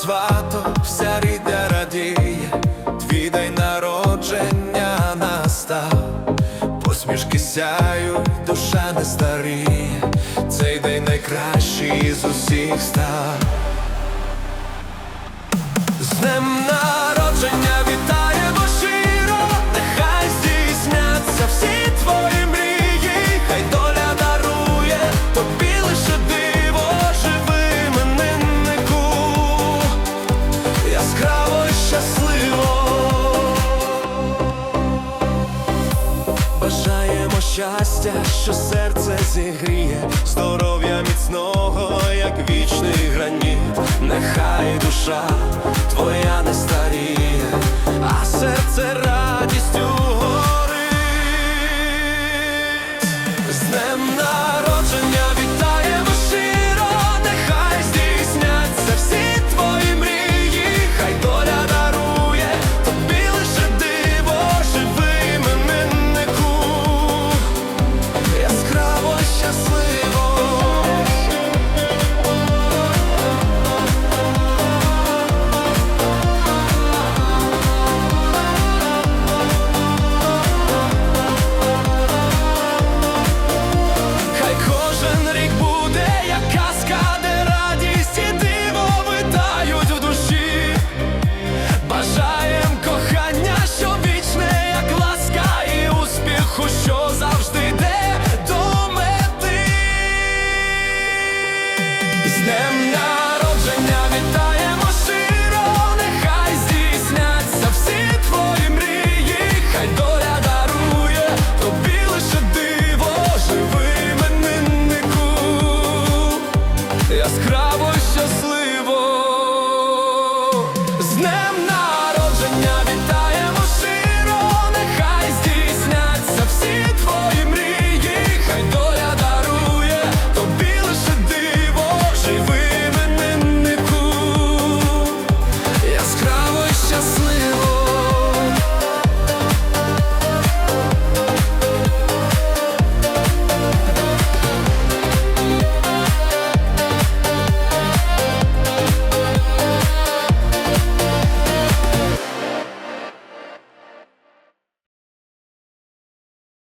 свато, вся рідня радіє, твій день народження настав, посмішки сяють, душа не старіє, цей день найкращий з усіх став. Бажаємо щастя, що серце зігріє, здоров'я міцного, як вічний граніт, нехай душа твоя не старіє, а серце радістю горить з днем на. завжди йде до мети. З днем народження вітаємо щиро, нехай здійсняться всі твої мрії, хай доля дарує, тобі лише диво, живи імениннику яскраво щасливо. З днем